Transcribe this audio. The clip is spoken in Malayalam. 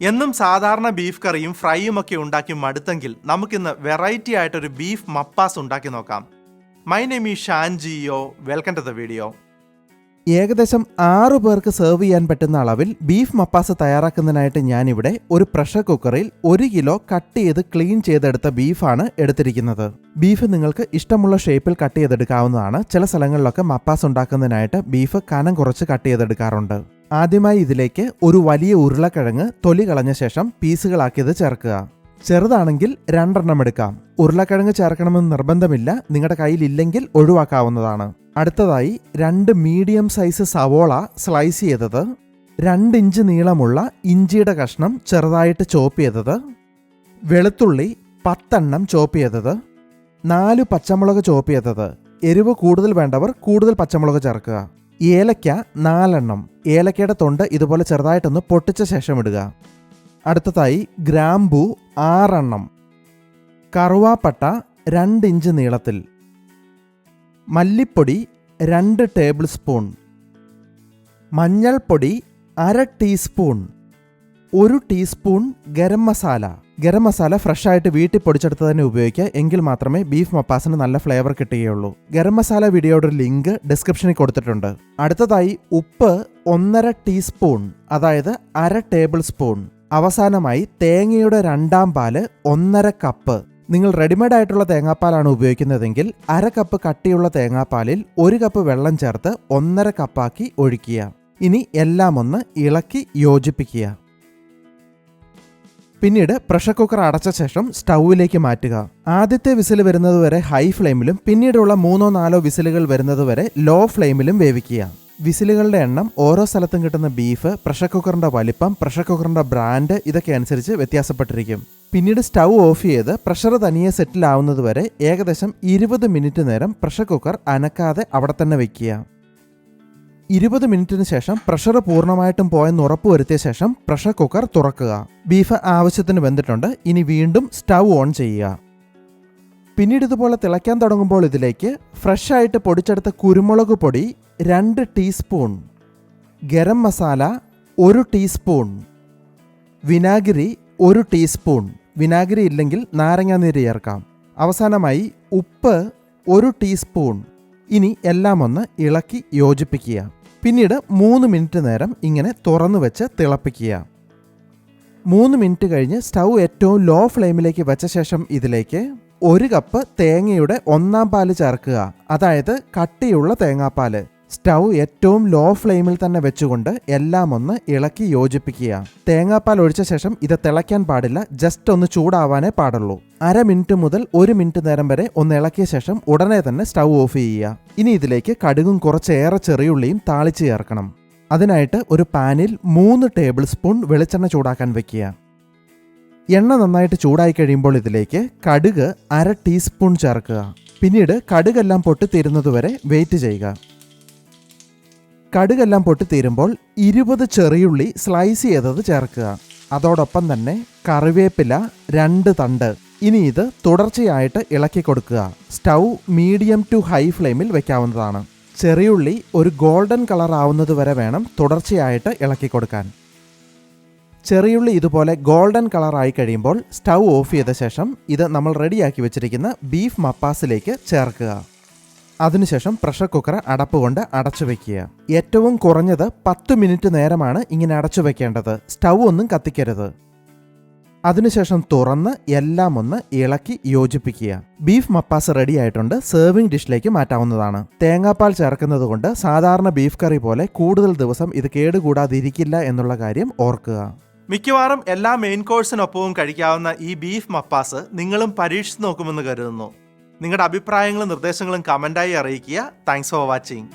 എന്നും സാധാരണ ബീഫ് കറിയും ഫ്രൈയും ഒക്കെ ഉണ്ടാക്കി മടുത്തെങ്കിൽ നമുക്കിന്ന് വെറൈറ്റി ആയിട്ടൊരു ബീഫ് മപ്പാസ് ഉണ്ടാക്കി നോക്കാം. My name is Shan Jio welcome to the video ഏകദേശം ആറു പേർക്ക് സെർവ് ചെയ്യാൻ പറ്റുന്ന അളവിൽ ബീഫ് മപ്പാസ് തയ്യാറാക്കുന്നതിനായിട്ട് ഞാനിവിടെ ഒരു പ്രഷർ കുക്കറിൽ ഒരു കിലോ കട്ട് ചെയ്ത് ക്ലീൻ ചെയ്തെടുത്ത ബീഫാണ് എടുത്തിരിക്കുന്നത്. ബീഫ് നിങ്ങൾക്ക് ഇഷ്ടമുള്ള ഷേപ്പിൽ കട്ട് ചെയ്തെടുക്കാവുന്നതാണ്. ചില സ്ഥലങ്ങളിലൊക്കെ മപ്പാസ് ഉണ്ടാക്കുന്നതിനായിട്ട് ബീഫ് കനം കുറച്ച് കട്ട് ചെയ്തെടുക്കാറുണ്ട്. ആദ്യമായി ഇതിലേക്ക് ഒരു വലിയ ഉരുളക്കിഴങ്ങ് തൊലി കളഞ്ഞ ശേഷം പീസുകളാക്കിയത് ചേർക്കുക. ചെറുതാണെങ്കിൽ രണ്ടെണ്ണം എടുക്കാം. ഉരുളക്കിഴങ്ങ് ചേർക്കണമെന്ന് നിർബന്ധമില്ല. നിങ്ങളുടെ കയ്യിലില്ലെങ്കിൽ ഒഴിവാക്കാവുന്നതാണ്. അടുത്തതായി രണ്ട് മീഡിയം സൈസ് സവോള സ്ലൈസ് ചെയ്തത്. രണ്ട് ഇഞ്ച് നീളമുള്ള ഇഞ്ചിയുടെ കഷ്ണം ചെറുതായിട്ട് ചോപ്പ് ചെയ്തത്. വെളുത്തുള്ളി പത്തെണ്ണം ചോപ്പ് ചെയ്തത്. നാല് പച്ചമുളക് ചോപ്പ് ചെയ്തത്. എരിവ് കൂടുതൽ വേണ്ടവർ കൂടുതൽ പച്ചമുളക് ചേർക്കുക. ഏലക്ക നാലെണ്ണം. ഏലക്കയുടെ തൊണ്ട് ഇതുപോലെ ചെറുതായിട്ടൊന്ന് പൊട്ടിച്ച ശേഷം ഇടുക. അടുത്തതായി ഗ്രാമ്പു ആറെണ്ണം. കറുവാപ്പട്ട രണ്ട് ഇഞ്ച് നീളത്തിൽ. മല്ലിപ്പൊടി രണ്ട് ടേബിൾ സ്പൂൺ. മഞ്ഞൾപ്പൊടി അര ടീസ്പൂൺ. ഒരു ടീസ്പൂൺ ഗരം മസാല. ഗരം മസാല ഫ്രഷ് ആയിട്ട് വീട്ടിൽ പൊടിച്ചെടുത്ത് തന്നെ ഉപയോഗിക്കുക. എങ്കിൽ മാത്രമേ ബീഫ് മപ്പാസിന് നല്ല ഫ്ലേവർ കിട്ടുകയുള്ളൂ. ഗരം മസാല വീഡിയോയുടെ ലിങ്ക് ഡിസ്ക്രിപ്ഷനിൽ കൊടുത്തിട്ടുണ്ട്. അടുത്തതായി ഉപ്പ് ഒന്നര ടീസ്പൂൺ അതായത് അര ടേബിൾ സ്പൂൺ. അവസാനമായി തേങ്ങയുടെ രണ്ടാം പാൽ ഒന്നര കപ്പ്. നിങ്ങൾ റെഡിമെയ്ഡ് ആയിട്ടുള്ള തേങ്ങാപ്പാലാണ് ഉപയോഗിക്കുന്നതെങ്കിൽ അര കപ്പ് കട്ടിയുള്ള തേങ്ങാപ്പാലിൽ ഒരു കപ്പ് വെള്ളം ചേർത്ത് ഒന്നര കപ്പാക്കി ഒഴിക്കുക. ഇനി എല്ലാം ഒന്ന് ഇളക്കി യോജിപ്പിക്കുക. പിന്നീട് പ്രഷർ കുക്കർ അടച്ച ശേഷം സ്റ്റൗവിലേക്ക് മാറ്റുക. ആദ്യത്തെ വിസിൽ വരുന്നതുവരെ ഹൈ ഫ്ലെയിമിലും പിന്നീടുള്ള മൂന്നോ നാലോ വിസിലുകൾ വരുന്നതുവരെ ലോ ഫ്ലെയിമിലും വേവിക്കുക. വിസിലുകളുടെ എണ്ണം ഓരോ സ്ഥലത്തും കിട്ടുന്ന ബീഫ് പ്രഷർ കുക്കറിന്റെ വലിപ്പം പ്രഷർ കുക്കറിന്റെ ബ്രാൻഡ് ഇതൊക്കെ അനുസരിച്ച് വ്യത്യാസപ്പെട്ടിരിക്കും. പിന്നീട് സ്റ്റൗ ഓഫ് ചെയ്ത് പ്രഷർ തനിയെ സെറ്റിൽ ആവുന്നതുവരെ ഏകദേശം ഇരുപത് മിനിറ്റ് നേരം പ്രഷർ കുക്കർ അനക്കാതെ അവിടെ തന്നെ വെക്കുക. ഇരുപത് മിനിറ്റിന് ശേഷം പ്രഷർ പൂർണമായിട്ടും പോയെന്ന് ഉറപ്പുവരുത്തിയ ശേഷം പ്രഷർ കുക്കർ തുറക്കുക. ബീഫ് ആവശ്യത്തിന് വെന്തിട്ടുണ്ട്. ഇനി വീണ്ടും സ്റ്റൗ ഓൺ ചെയ്യുക. പിന്നീട് ഇതുപോലെ തിളയ്ക്കാൻ തുടങ്ങുമ്പോൾ ഇതിലേക്ക് ഫ്രഷ് ആയിട്ട് പൊടിച്ചെടുത്ത കുരുമുളക് പൊടി രണ്ട് ടീസ്പൂൺ ഗരം മസാല ഒരു ടീസ്പൂൺ വിനാഗിരി ഒരു ടീസ്പൂൺ. വിനാഗിരി ഇല്ലെങ്കിൽ നാരങ്ങാനീര് ചേർക്കാം. അവസാനമായി ഉപ്പ് ഒരു ടീസ്പൂൺ. ഇനി എല്ലാം ഒന്ന് ഇളക്കി യോജിപ്പിക്കുക. പിന്നീട് മൂന്ന് മിനിറ്റ് നേരം ഇങ്ങനെ തുറന്നു വെച്ച് തിളപ്പിക്കുക. മൂന്ന് മിനിറ്റ് കഴിഞ്ഞ് സ്റ്റൗ ഏറ്റവും ലോ ഫ്ലെയിമിലേക്ക് വെച്ച ശേഷം ഇതിലേക്ക് ഒരു കപ്പ് തേങ്ങയുടെ ഒന്നാം പാൽ ചേർക്കുക. അതായത് കട്ടിയുള്ള തേങ്ങാപ്പാൽ. സ്റ്റൗ ഏറ്റവും ലോ ഫ്ലെയിമിൽ തന്നെ വെച്ചുകൊണ്ട് എല്ലാം ഒന്ന് ഇളക്കി യോജിപ്പിക്കുക. തേങ്ങാപ്പാൽ ഒഴിച്ച ശേഷം ഇത് തിളയ്ക്കാൻ പാടില്ല ജസ്റ്റ് ഒന്ന് ചൂടാവാനേ പാടുള്ളൂ. അര മിനിറ്റ് മുതൽ ഒരു മിനിറ്റ് നേരം വരെ ഒന്ന് ഇളക്കിയ ശേഷം ഉടനെ തന്നെ സ്റ്റൗ ഓഫ് ചെയ്യുക. ഇനി ഇതിലേക്ക് കടുകും കുറച്ചേറെ ചെറിയുള്ളിയും താളിച്ച് ചേർക്കണം. അതിനായിട്ട് ഒരു പാനിൽ മൂന്ന് ടേബിൾ സ്പൂൺ വെളിച്ചെണ്ണ ചൂടാക്കാൻ വെക്കുക. എണ്ണ നന്നായിട്ട് ചൂടായി കഴിയുമ്പോൾ ഇതിലേക്ക് കടുക് അര ടീസ്പൂൺ ചേർക്കുക. പിന്നീട് കടുകെല്ലാം പൊട്ടിത്തീരുന്നതുവരെ വെയിറ്റ് ചെയ്യുക. കടുകെല്ലാം പൊട്ടിത്തീരുമ്പോൾ ഇരുപത് ചെറിയുള്ളി സ്ലൈസ് ചെയ്തത് ചേർക്കുക. അതോടൊപ്പം തന്നെ കറിവേപ്പില രണ്ട് തണ്ട്. ഇനി ഇത് തുടർച്ചയായിട്ട് ഇളക്കി കൊടുക്കുക. സ്റ്റൗ മീഡിയം ടു ഹൈ ഫ്ലെയിമിൽ വെക്കാവുന്നതാണ്. ചെറിയുള്ളി ഒരു ഗോൾഡൻ കളർ ആവുന്നത് വരെ വേണം തുടർച്ചയായിട്ട് ഇളക്കി കൊടുക്കാൻ. ചെറിയുള്ളി ഇതുപോലെ ഗോൾഡൻ കളർ ആയി കഴിയുമ്പോൾ സ്റ്റൗ ഓഫ് ചെയ്ത ശേഷം ഇത് നമ്മൾ റെഡിയാക്കി വെച്ചിരിക്കുന്ന ബീഫ് മപ്പാസിലേക്ക് ചേർക്കുക. അതിനുശേഷം പ്രഷർ കുക്കർ അടപ്പ് കൊണ്ട് അടച്ചു വെക്കുക. ഏറ്റവും കുറഞ്ഞത് പത്ത് മിനിറ്റ് നേരമാണ് ഇങ്ങനെ അടച്ചു വെക്കേണ്ടത്. സ്റ്റൗ ഒന്നും കത്തിക്കരുത്. അതിനുശേഷം തുറന്ന് എല്ലാം ഒന്ന് ഇളക്കി യോജിപ്പിക്കുക. ബീഫ് മപ്പാസ് റെഡി ആയിട്ടുണ്ട്. സെർവിംഗ് ഡിഷിലേക്ക് മാറ്റാവുന്നതാണ്. തേങ്ങാപ്പാൽ ചേർക്കുന്നത് കൊണ്ട് സാധാരണ ബീഫ് കറി പോലെ കൂടുതൽ ദിവസം ഇത് കേടുകൂടാതിരിക്കില്ല എന്നുള്ള കാര്യം ഓർക്കുക. മിക്കവാറും എല്ലാ മെയിൻ കോഴ്സിനൊപ്പവും കഴിക്കാവുന്ന ഈ ബീഫ് മപ്പാസ് നിങ്ങളും പരീക്ഷിച്ച് നോക്കുമെന്ന് കരുതുന്നു. നിങ്ങളുടെ അഭിപ്രായങ്ങളും നിർദ്ദേശങ്ങളും കമന്റായി അറിയിക്കുക. Thanks for watching